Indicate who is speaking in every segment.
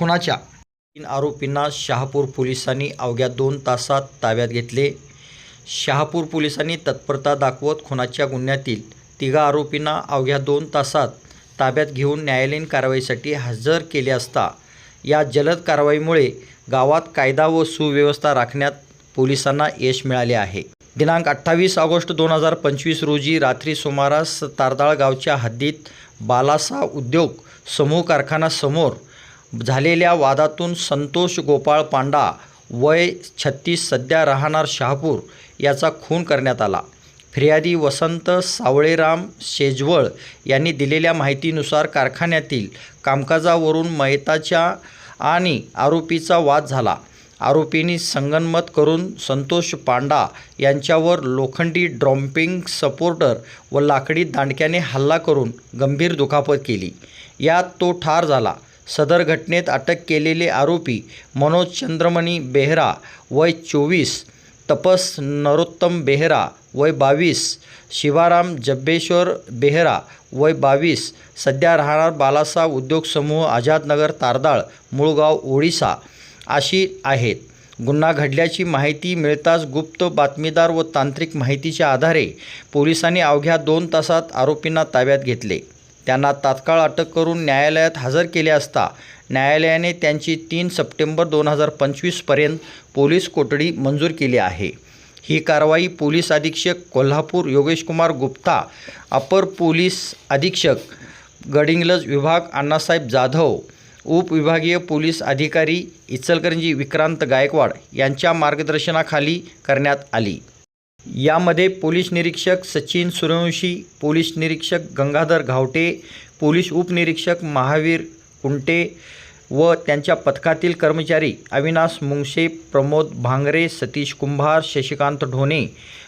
Speaker 1: खुनाच्या तीन आरोपींना शहापूर पोलिसांनी अवघ्या दोन तासात ताब्यात घेतले. शहापूर पोलिसांनी तत्परता दाखवत खुनाच्या गुन्ह्यातील तिघा आरोपींना अवघ्या दोन तासात ताब्यात घेऊन न्यायालयीन कारवाईसाठी हजर केले असता या जलद कारवाईमुळे गावात कायदा व सुव्यवस्था राखण्यात पोलिसांना यश मिळाले आहे. दिनांक अठ्ठावीस ऑगस्ट दोन हजार पंचवीस रोजी रात्री सुमारास तारदाळ गावच्या हद्दीत बालासा उद्योग समूह कारखानासमोर झालेल्या वादातून संतोष गोपाळ पांडा वय छत्तीस सध्या राहणार शहापूर याचा खून करण्यात आला. फिर्यादी वसंत सावळेराम शेजवळ यांनी दिलेल्या माहितीनुसार कारखान्यातील कामकाजावरून मयताच्या आणि आरोपीचा वाद झाला. आरोपींनी संगनमत करून संतोष पांडा यांच्यावर लोखंडी ड्रॉम्पिंग सपोर्टर व लाकडी दांडक्याने हल्ला करून गंभीर दुखापत केली. यात तो ठार झाला. सदर घटनेत अटक केलेले आरोपी मनोज चंद्रमणी बेहरा वय चोवीस तपस नरोत्तम बेहरा वय बावीस शिवाराम जब्बेश्वर बेहरा वय बावीस सध्या राहणार बालासा उद्योग समूह आझादनगर तारदाळ मुळगाव ओडिसा अशी आहेत. गुन्हा घडल्याची माहिती मिळताच गुप्त बातमीदार व तांत्रिक माहितीच्या आधारे पोलिसांनी अवघ्या दोन तासात आरोपींना ताब्यात घेतले. त्यांना तात्काळ अटक करून न्यायालयात हजर केले असता न्यायालयाने त्यांची तीन सप्टेंबर दोन हजार पंचवीसपर्यंत पोलीस कोठडी मंजूर केली आहे. ही कारवाई पोलीस अधीक्षक कोल्हापूर योगेशकुमार गुप्ता अपर पोलीस अधीक्षक गडिंग्लज विभाग अण्णासाहेब जाधव उपविभागीय पोलीस अधिकारी इचलकरंजी विक्रांत गायकवाड यांच्या मार्गदर्शनाखाली करण्यात आली. यामध्ये पोलीस निरीक्षक सचिन सूर्यवंशी पोलीस निरीक्षक गंगाधर घावटे पोलीस उपनिरीक्षक महावीर कुंटे व त्यांच्या पथकातील कर्मचारी अविनाश मुंगशे प्रमोद भांगरे सतीश कुंभार शशिकांत ढोणे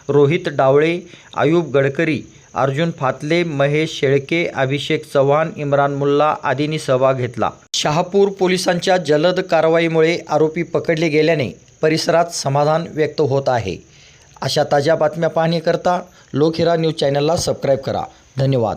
Speaker 1: रोहित डावळे आयूब गडकरी अर्जुन फातले महेश शेळके अभिषेक चव्हाण इम्रान मुल्ला आदींनी सहभाग घेतला. शहापूर पोलिसांच्या जलद कारवाईमुळे आरोपी पकडले गेल्याने परिसरात समाधान व्यक्त होत आहे. अशा ताज्या बातम्या पाहण्याकरता लोकहिरा न्यूज चॅनलला सबस्क्राईब करा. धन्यवाद.